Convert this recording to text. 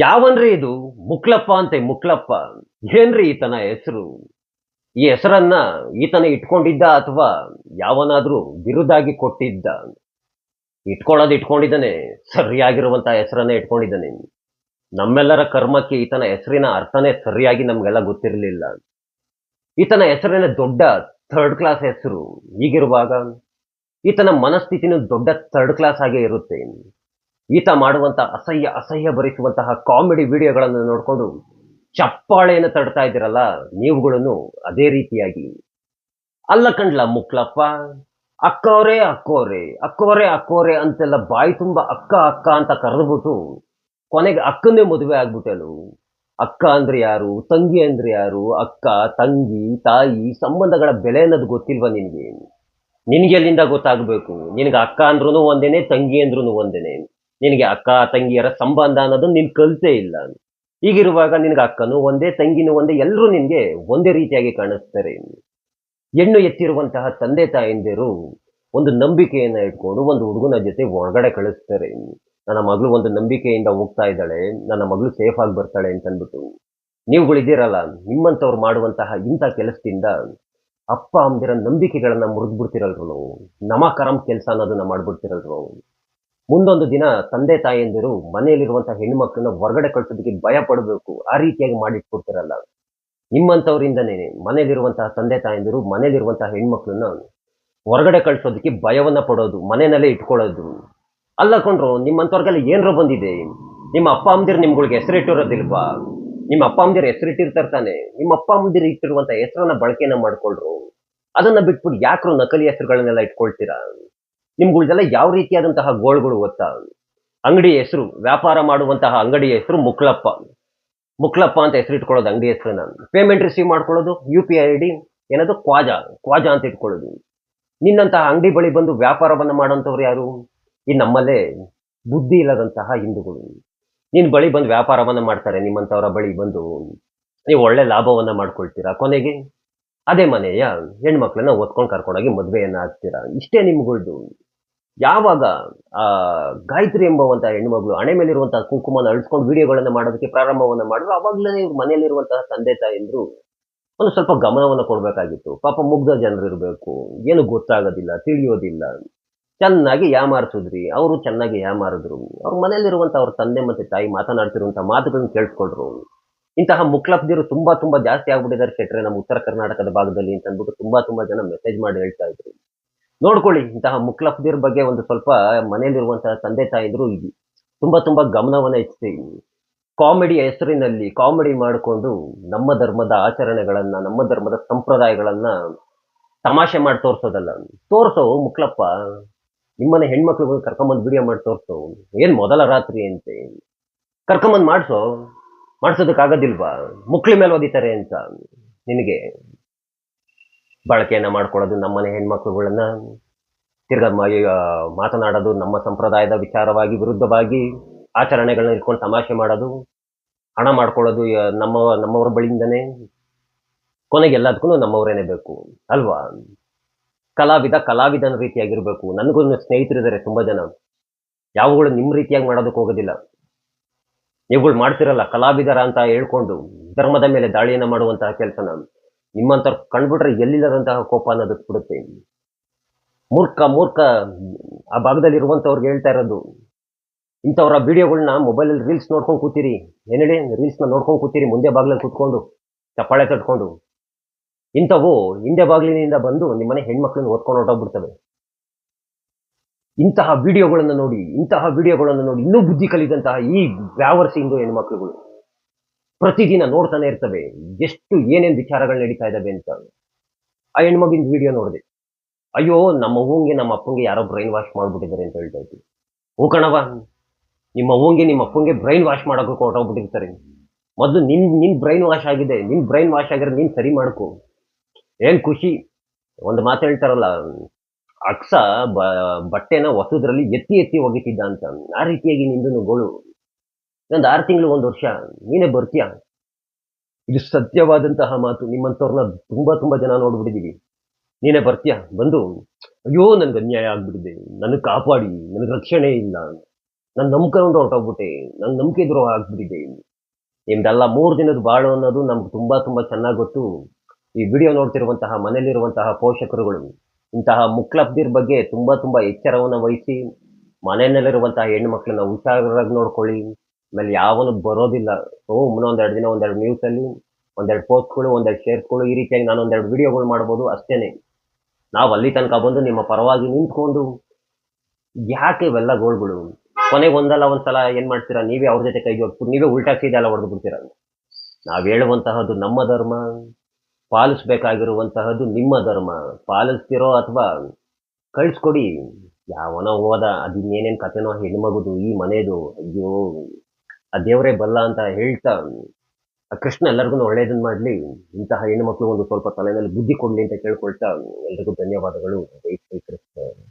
ಯಾವನ್ರಿ ಇದು? ಮುಕ್ಲಪ್ಪ ಅಂತೆ ಮುಕ್ಲಪ್ಪ. ಏನ್ರಿ ಈತನ ಹೆಸರು? ಈ ಹೆಸರನ್ನ ಈತನ ಇಟ್ಕೊಂಡಿದ್ದ ಅಥವಾ ಯಾವನಾದ್ರೂ ಬಿರುದಾಗಿ ಕೊಟ್ಟಿದ್ದ? ಇಟ್ಕೊಳ್ಳೋದು ಇಟ್ಕೊಂಡಿದ್ದಾನೆ, ಸರಿಯಾಗಿರುವಂತ ಹೆಸರನ್ನ ಇಟ್ಕೊಂಡಿದ್ದಾನೆ. ನಮ್ಮೆಲ್ಲರ ಕರ್ಮಕ್ಕೆ ಈತನ ಹೆಸರಿನ ಅರ್ಥನೇ ಸರಿಯಾಗಿ ನಮ್ಗೆಲ್ಲ ಗೊತ್ತಿರಲಿಲ್ಲ. ಈತನ ಹೆಸರಿನ ದೊಡ್ಡ ಥರ್ಡ್ ಕ್ಲಾಸ್ ಹೆಸರು ಹೀಗಿರುವಾಗ ಈತನ ಮನಸ್ಥಿತಿನೂ ದೊಡ್ಡ ಥರ್ಡ್ ಕ್ಲಾಸ್ ಆಗೇ ಇರುತ್ತೆ. ಈತ ಮಾಡುವಂತ ಅಸಹ್ಯ ಅಸಹ್ಯ ಭರಿಸುವಂತಹ ಕಾಮಿಡಿ ವಿಡಿಯೋಗಳನ್ನು ನೋಡಿಕೊಂಡು ಚಪ್ಪಾಳೆಯನ್ನು ತಡ್ತಾ ಇದ್ದೀರಲ್ಲ, ನೀವುಗಳನ್ನು ಅದೇ ರೀತಿಯಾಗಿ. ಅಲ್ಲ ಕಂಡ್ಲ ಮುಕ್ಲಪ್ಪ ಅಕ್ಕವರೇ ಅಕ್ಕೋರೆ ಅಕ್ಕೋರೆ ಅಕ್ಕೋರೆ ಅಂತೆಲ್ಲ ಬಾಯಿ ತುಂಬ ಅಕ್ಕ ಅಕ್ಕ ಅಂತ ಕರೆದ್ಬಿಟ್ಟು ಕೊನೆಗೆ ಅಕ್ಕನೇ ಮದುವೆ ಆಗ್ಬಿಟ್ಟಲು ಅಕ್ಕ ಅಂದ್ರೆ ಯಾರು? ತಂಗಿ ಅಂದ್ರೆ ಯಾರು? ಅಕ್ಕ, ತಂಗಿ, ತಾಯಿ, ಸಂಬಂಧಗಳ ಬೆಲೆ ಅನ್ನೋದು ಗೊತ್ತಿಲ್ವಾ ನಿನಗೆ? ನಿನಗೆ ಎಲ್ಲಿಂದ ಗೊತ್ತಾಗಬೇಕು? ನಿನಗೆ ಅಕ್ಕ ಅಂದ್ರೂ ಒಂದೇನೆ, ತಂಗಿ ಅಂದ್ರೂ ಒಂದೇನೆ. ನಿನಗೆ ಅಕ್ಕ, ತಂಗಿಯರ ಸಂಬಂಧ ಅನ್ನೋದು ನೀನು ಕಲಿತೇ ಇಲ್ಲ. ಹೀಗಿರುವಾಗ ನಿನಗೆ ಅಕ್ಕನೂ ಒಂದೇ, ತಂಗಿನೂ ಒಂದೇ ಎಲ್ಲರೂ ನಿನಗೆ ಒಂದೇ ರೀತಿಯಾಗಿ ಕಾಣಿಸ್ತಾರೆ. ಹೆಣ್ಣು ಎತ್ತಿರುವಂತಹ ತಂದೆ ತಾಯಂದಿರು ಒಂದು ನಂಬಿಕೆಯನ್ನ ಇಟ್ಕೊಂಡು ಒಂದು ಹುಡುಗನ ಜೊತೆ ಹೊರಗಡೆ ಕಳಿಸ್ತಾರೆ. ನನ್ನ ಮಗಳು ಒಂದು ನಂಬಿಕೆಯಿಂದ ಹೋಗ್ತಾ ಇದ್ದಾಳೆ, ನನ್ನ ಮಗಳು ಸೇಫ್ ಆಗಿ ಬರ್ತಾಳೆ ಅಂತ ಅಂದ್ಬಿಟ್ಟು ನೀವುಗಳಿದ್ದೀರಲ್ಲ ನಿಮ್ಮಂಥವ್ರು ಮಾಡುವಂತಹ ಇಂಥ ಕೆಲಸದಿಂದ ಅಪ್ಪ, ಅಮ್ಮದಿರ ನಂಬಿಕೆಗಳನ್ನ ಮುರಿದ್ಬಿಡ್ತಿರಲ್ರು ನಮಕರಂ ಕೆಲಸ ಅನ್ನೋದನ್ನ ಮಾಡ್ಬಿಡ್ತಿರಲ್ರು ಮುಂದೊಂದು ದಿನ ತಂದೆ ತಾಯಿಯಂದಿರು ಮನೆಯಲ್ಲಿರುವಂತಹ ಹೆಣ್ಣುಮಕ್ಕಳನ್ನ ಹೊರಗಡೆ ಕಳಿಸೋದಕ್ಕೆ ಭಯ ಪಡಬೇಕು. ಆ ರೀತಿಯಾಗಿ ಮಾಡಿಟ್ಕೊಡ್ತಿರಲ್ಲ. ನಿಮ್ಮಂಥವರಿಂದನೇ ಮನೆಯಲ್ಲಿರುವಂತಹ ತಂದೆ ತಾಯಂದಿರು ಮನೆಯಲ್ಲಿರುವಂತಹ ಹೆಣ್ಮಕ್ಳನ್ನ ಹೊರಗಡೆ ಕಳಿಸೋದಕ್ಕೆ ಭಯವನ್ನ ಪಡೋದು, ಮನೆಯಲ್ಲೇ ಇಟ್ಕೊಳ್ಳೋದು. ಅಲ್ಲ ಕೊಂಡ್ರು ನಿಮ್ಮಂಥವ್ರಿಗೆಲ್ಲ ಏನರೋ ಬಂದಿದೆ. ನಿಮ್ಮ ಅಪ್ಪ, ಅಮ್ಮದಿರು ನಿಮ್ಗಳಿಗೆ ಹೆಸರಿಟ್ಟಿರೋದಿಲ್ವಾ ನಿಮ್ಮ ಅಪ್ಪ, ಅಮ್ಮದಿರು ಹೆಸರಿಟ್ಟಿರ್ತಾರೆ ತಾನೆ. ನಿಮ್ಮ ಅಪ್ಪ, ಅಮ್ಮದಿರು ಇಟ್ಟಿರುವಂತಹ ಹೆಸರನ್ನ ಬಳಕೆನ ಮಾಡ್ಕೊಳ್ರು. ಅದನ್ನ ಬಿಟ್ಬಿಟ್ಟು ಯಾಕ್ರು ನಕಲಿ ಹೆಸರುಗಳನ್ನೆಲ್ಲ ಇಟ್ಕೊಳ್ತೀರಾ? ನಿಮ್ಗಳ್ದೆಲ್ಲ ಯಾವ ರೀತಿಯಾದಂತಹ ಗೋಳ್ಗಳು ಗೊತ್ತಾ? ಅಂಗಡಿ ಹೆಸರು, ವ್ಯಾಪಾರ ಮಾಡುವಂತಹ ಅಂಗಡಿ ಹೆಸರು ಮುಕ್ಲಪ್ಪ. ಮುಕ್ಲಪ್ಪ ಅಂತ ಹೆಸರು ಇಟ್ಕೊಳ್ಳೋದು ಅಂಗಡಿ ನಾನು ಪೇಮೆಂಟ್ ರಿಸೀವ್ ಮಾಡ್ಕೊಳ್ಳೋದು ಯು ಪಿ ಐ ಡಿ ಏನದು? ಕ್ವಾಜಾ. ಕ್ವಾಜಾ ಅಂತ ಇಟ್ಕೊಳ್ಳೋದು. ನಿನ್ನಂತಹ ಅಂಗಡಿ ಬಳಿ ಬಂದು ವ್ಯಾಪಾರವನ್ನ ಮಾಡುವಂಥವ್ರು ಯಾರು? ಈ ನಮ್ಮಲ್ಲೇ ಬುದ್ಧಿ ಇಲ್ಲದಂತಹ ಹಿಂದೂಗಳು. ನಿನ್ನ ಬಳಿ ಬಂದು ವ್ಯಾಪಾರವನ್ನ ಮಾಡ್ತಾರೆ, ನಿಮ್ಮಂಥವರ ಬಳಿ ಬಂದು ನೀವು ಒಳ್ಳೆ ಲಾಭವನ್ನ ಮಾಡ್ಕೊಳ್ತೀರಾ ಕೊನೆಗೆ? ಅದೇ ಮನೆಯ ಹೆಣ್ಮಕ್ಳನ್ನ ಓದ್ಕೊಂಡು ಕರ್ಕೊಂಡೋಗಿ ಮದುವೆಯನ್ನು ಆಗ್ತೀರಾ? ಇಷ್ಟೇ ನಿಮ್ಗಳ್ದು. ಯಾವಾಗ, ಆ, ಗಾಯತ್ರಿ ಎಂಬುವಂತಹ ಹೆಣ್ಮಗಳು ಹಣೆ ಮೇಲಿರುವಂತಹ ಕುಂಕುಮನ ಅಳಿಸ್ಕೊಂಡು ವಿಡಿಯೋಗಳನ್ನ ಮಾಡೋದಕ್ಕೆ ಪ್ರಾರಂಭವನ್ನ ಮಾಡಿದ್ರು ಅವಾಗಲೇ ಇವ್ರ ಮನೆಯಲ್ಲಿರುವಂತಹ ತಂದೆ ತಾಯಿಂದ್ರು ಒಂದು ಸ್ವಲ್ಪ ಗಮನವನ್ನು ಕೊಡಬೇಕಾಗಿತ್ತು. ಪಾಪ ಮುಗ್ಧ ಜನರು ಇರಬೇಕು. ಏನು ಗೊತ್ತಾಗೋದಿಲ್ಲ, ತಿಳಿಯೋದಿಲ್ಲ. ಚೆನ್ನಾಗಿ ಯಾಮಾರಿಸಿದ್ರಿ. ಅವರು ಚೆನ್ನಾಗಿ ಯಾಮಾರಿದ್ರು. ಅವ್ರ ಮನೆಯಲ್ಲಿರುವಂಥ ಅವ್ರ ತಂದೆ ಮತ್ತೆ ತಾಯಿ ಮಾತನಾಡ್ತಿರುವಂಥ ಮಾತುಗಳನ್ನ ಕೇಳಿಸ್ಕೊಳ್ರು ಇಂತಹ ಮುಕ್ಲಬ್ದಿರು ತುಂಬಾ ತುಂಬಾ ಜಾಸ್ತಿ ಆಗ್ಬಿಟ್ಟಿದ್ದಾರೆ ಕೆಟ್ಟರೆ ನಮ್ಮ ಉತ್ತರ ಕರ್ನಾಟಕದ ಭಾಗದಲ್ಲಿ ಅಂತ ಅಂದ್ಬಿಟ್ಟು ತುಂಬಾ ತುಂಬಾ ಜನ ಮೆಸೇಜ್ ಮಾಡಿ ಹೇಳ್ತಾ ಇದ್ರು. ನೋಡ್ಕೊಳ್ಳಿ, ಇಂತಹ ಮುಕ್ಲಪ್ದಿರ್ ಬಗ್ಗೆ ಒಂದು ಸ್ವಲ್ಪ ಮನೆಯಲ್ಲಿರುವಂತಹ ತಂದೆ ತಾಯಿದ್ರು ತುಂಬಾ ತುಂಬಾ ಗಮನವನ್ನ ಹೆಚ್ಚಿಸಿ ಕಾಮಿಡಿ ಹೆಸರಿನಲ್ಲಿ ಕಾಮಿಡಿ ಮಾಡಿಕೊಂಡು ನಮ್ಮ ಧರ್ಮದ ಆಚರಣೆಗಳನ್ನ, ನಮ್ಮ ಧರ್ಮದ ಸಂಪ್ರದಾಯಗಳನ್ನ ತಮಾಷೆ ಮಾಡಿ ತೋರ್ಸೋದಲ್ಲ. ತೋರ್ಸೋ ಮುಕ್ಲಪ್ಪ, ನಿಮ್ಮನೆ ಹೆಣ್ಮಕ್ಳು ಕರ್ಕೊಂಬಂದು ವಿಡಿಯೋ ಮಾಡಿ ತೋರ್ಸೋ. ಏನ್ ಮೊದಲ ರಾತ್ರಿ ಅಂತೆ. ಕರ್ಕೊಂಬಂದು ಮಾಡ್ಸೋ. ಮಾಡಿಸೋದಕ್ಕಾಗೋದಿಲ್ವಾ? ಮುಕ್ಳಿ ಮೇಲೆ ಒದಿತಾರೆ ಅಂತ ನಿನಗೆ. ಬಳಕೆಯನ್ನ ಮಾಡ್ಕೊಳ್ಳೋದು ನಮ್ಮನೆ ಹೆಣ್ಮಕ್ಳುಗಳನ್ನ ತಿರ್ಗಾ ಮಾತನಾಡೋದು, ನಮ್ಮ ಸಂಪ್ರದಾಯದ ವಿಚಾರವಾಗಿ, ವಿರುದ್ಧವಾಗಿ ಆಚರಣೆಗಳನ್ನ ಇಟ್ಕೊಂಡು ತಮಾಷೆ ಮಾಡೋದು, ಹಣ ಮಾಡ್ಕೊಳ್ಳೋದು ನಮ್ಮ, ನಮ್ಮವ್ರ ಬಳಿಯಿಂದನೇ ಕೊನೆಗೆ ಎಲ್ಲದಕ್ಕೂ ನಮ್ಮವರೇನೆ ಬೇಕು, ಅಲ್ವಾ? ಕಲಾವಿದ ಕಲಾವಿದನ ರೀತಿಯಾಗಿರ್ಬೇಕು. ನನಗೂ ಸ್ನೇಹಿತರಿದ್ದಾರೆ ತುಂಬಾ ಜನ. ಯಾವುಗಳು ನಿಮ್ಮ ರೀತಿಯಾಗಿ ಮಾಡೋದಕ್ಕೆ ಹೋಗೋದಿಲ್ಲ. ನೀವುಗಳು ಮಾಡ್ತಿರಲ್ಲ, ಕಲಾವಿದರ ಅಂತ ಹೇಳ್ಕೊಂಡು ಧರ್ಮದ ಮೇಲೆ ದಾಳಿಯನ್ನು ಮಾಡುವಂತಹ ಕೆಲಸನ. ನಿಮ್ಮಂಥವ್ರು ಕಂಡ್ಬಿಟ್ರೆ ಎಲ್ಲಿಲ್ಲದಂತಹ ಕೋಪ ಅನ್ನೋದು ಬಿಡುತ್ತೆ ಮೂರ್ಖ ಮೂರ್ಖ, ಆ ಭಾಗದಲ್ಲಿ ಇರುವಂಥವ್ರಿಗೆ ಹೇಳ್ತಾ ಇರೋದು, ಇಂಥವ್ರ ವಿಡಿಯೋಗಳನ್ನ ಮೊಬೈಲಲ್ಲಿ ರೀಲ್ಸ್ ನೋಡ್ಕೊಂಡು ಕೂತೀರಿ. ಏನು ಹೇಳಿ? ರೀಲ್ಸ್ನ ನೋಡ್ಕೊಂಡು ಕೂತೀರಿ, ಮುಂದೆ ಬಾಗಿಲಲ್ಲಿ ಕೂತ್ಕೊಂಡು, ಚಪ್ಪಾಳೆ ತಟ್ಕೊಂಡು. ಇಂಥವು ಹಿಂದೆ ಬಾಗಿಲಿನಿಂದ ಬಂದು ನಿಮ್ಮನೆ ಹೆಣ್ಮಕ್ಳನ್ನ ಓದ್ಕೊಂಡು ಹೊರಟೋಗ್ಬಿಡ್ತವೆ. ಇಂತಹ ವಿಡಿಯೋಗಳನ್ನು ನೋಡಿ, ಇಂತಹ ವಿಡಿಯೋಗಳನ್ನು ನೋಡಿ ಇನ್ನೂ ಬುದ್ಧಿ ಕಲಿದಂತಹ ಈ ವ್ಯಾವರ್ಸಿ ಹಿಂದೂ ಹೆಣ್ಮಕ್ಳುಗಳು. ಪ್ರತಿದಿನ ನೋಡ್ತಾನೆ ಇರ್ತವೆ. ಎಷ್ಟು ಏನೇನು ವಿಚಾರಗಳು ನಡೀತಾ ಇದ್ದಾವೆ ಅಂತ. ಆ ಹೆಣ್ಮಗಿನ ವಿಡಿಯೋ ನೋಡಿದೆ. ಅಯ್ಯೋ, ನಮ್ಮ ಅವ್ವಂಗೆ ನಮ್ಮ ಅಪ್ಪಂಗೆ ಯಾರೋ ಬ್ರೈನ್ ವಾಶ್ ಮಾಡ್ಬಿಟ್ಟಿದ್ದಾರೆ ಅಂತ ಹೇಳ್ತಾ ಇದ್ವಿ ಹ್ಞೂ ಕಣವ ನಿಮ್ಮ ಅವ್ವಂಗೆ ನಿಮ್ಮ ಅಪ್ಪಂಗೆ ಬ್ರೈನ್ ವಾಶ್ ಮಾಡೋಕೆ ಹೊರಟೋಗ್ಬಿಟ್ಟಿರ್ತಾರೆ. ಮೊದಲು ನಿನ್ ನಿನ್ ಬ್ರೈನ್ ವಾಶ್ ಆಗಿದೆ. ನಿನ್ ಬ್ರೈನ್ ವಾಶ್ ಆಗಿರೋ ನೀನ್ ಸರಿ ಮಾಡ್ಕೊ. ಏನ್ ಖುಷಿ? ಒಂದು ಮಾತು ಹೇಳ್ತಾರಲ್ಲ, ಅಕ್ಸ ಬಟ್ಟೆನ ಹೊಸದ್ರಲ್ಲಿ ಎತ್ತಿ ಎತ್ತಿ ಒಗಿತಿದ್ದ ಅಂತ. ಆ ರೀತಿಯಾಗಿ ನಿಂದು ಗೋಳು. ಒಂದು ಆರು ತಿಂಗಳು ಒಂದು ವರ್ಷ. ನೀನೇ ಬರ್ತೀಯ? ಇದು ಸತ್ಯವಾದಂತಹ ಮಾತು. ನಿಮ್ಮಂಥವ್ರನ್ನ ತುಂಬಾ ತುಂಬಾ ಜನ ನೋಡ್ಬಿಟ್ಟಿದ್ದೀವಿ ನೀನೇ ಬರ್ತೀಯ? ಬಂದು, ಅಯ್ಯೋ, ನನಗೆ ಅನ್ಯಾಯ ಆಗ್ಬಿಟ್ಟಿದೆ. ನನಗೆ ಕಾಪಾಡಿ. ನನಗೆ ರಕ್ಷಣೆ ಇಲ್ಲ. ನಾನು ನಂಬ್ಕೊಂಡು ಹೊರಟೋಗ್ಬಿಟ್ಟೆ. ನನ್ನ ನಂಬಿಕೆ ದ್ರೋಹ ಆಗ್ಬಿಟ್ಟಿದೆ. ನಿಮ್ದೆಲ್ಲ ಮೂರು ದಿನದ ಬಾಳು ಅನ್ನೋದು ನಮ್ಗೆ ತುಂಬಾ ತುಂಬಾ ಚೆನ್ನಾಗಿ ಗೊತ್ತು. ಈ ವಿಡಿಯೋ ನೋಡ್ತಿರುವಂತಹ, ಮನೇಲಿರುವಂತಹ ಪೋಷಕರುಗಳು, ಇಂತಹ ಮುಕ್ಲಬ್ದಿರ್ ಬಗ್ಗೆ ತುಂಬಾ ತುಂಬಾ ಎಚ್ಚರವನ್ನು ವಹಿಸಿ, ಮನೆಯಲ್ಲಿರುವಂತಹ ಹೆಣ್ಣು ಮಕ್ಕಳನ್ನ ಹುಷಾರಾಗಿ ನೋಡ್ಕೊಳ್ಳಿ. ಆಮೇಲೆ ಯಾವನು ಬರೋದಿಲ್ಲ. ಸುಮ್ಮನೆ ಒಂದೆರಡು ದಿನ, ಒಂದೆರಡು ನ್ಯೂಸ್ ಅಲ್ಲಿ, ಒಂದೆರಡು ಪೋಸ್ಟ್ಗಳು ಒಂದೆರಡು ಶೇರ್ಸ್ಗಳು ಈ ರೀತಿಯಾಗಿ ನಾನು ಒಂದೆರಡು ವಿಡಿಯೋಗಳು ಮಾಡ್ಬೋದು ಅಷ್ಟೇನೆ. ನಾವು ಅಲ್ಲಿ ತನಕ ಬಂದು ನಿಮ್ಮ ಪರವಾಗಿ ನಿಂತ್ಕೊಂಡು ಯಾಕೆ ಇವೆಲ್ಲ ಗೋಳ್ಗಳು ಕೊನೆಗೆ ಒಂದಲ್ಲ, ಒಂದ್ಸಲ ಏನ್ ಮಾಡ್ತೀರಾ? ನೀವೇ ಅವ್ರ ಜೊತೆ ಕೈ ಜೋಡಿಸ್ಬಿಟ್ಟು ನೀವೇ ಉಲ್ಟಾ ಸೀದೆಲ್ಲ ಹೊಡೆದು ಬಿಡ್ತೀರ? ನಾವು ಹೇಳುವಂತಹದ್ದು ನಮ್ಮ ಧರ್ಮ, ಪಾಲಿಸ್ಬೇಕಾಗಿರುವಂತಹದ್ದು ನಿಮ್ಮ ಧರ್ಮ. ಪಾಲಿಸ್ತಿರೋ ಅಥವಾ ಕಳಿಸ್ಕೊಡಿ. ಯಾವನೋ ಹೋದ, ಅದಿನ್ನೇನೇನ್ ಕಥೆನೋ ಹೆಣ್ಮಗುದು ಈ ಮನೆದು, ಅಯ್ಯೋ. ಆ ದೇವರೇ ಬಲ್ಲ ಅಂತ ಹೇಳ್ತಾ, ಆ ಕೃಷ್ಣ ಎಲ್ಲರಿಗೂ ಒಳ್ಳೇದನ್ನ ಮಾಡ್ಲಿ, ಇಂತಹ ಹೆಣ್ಣು ಮಕ್ಕಳು ಒಂದು ಸ್ವಲ್ಪ ತಲೆನಲ್ಲಿ ಬುದ್ಧಿ ಕೊಡ್ಲಿ ಅಂತ ಕೇಳ್ಕೊಳ್ತಾ ಎಲ್ರಿಗೂ ಧನ್ಯವಾದಗಳು. ಜೈ ಶ್ರೀ ಕೃಷ್ಣ.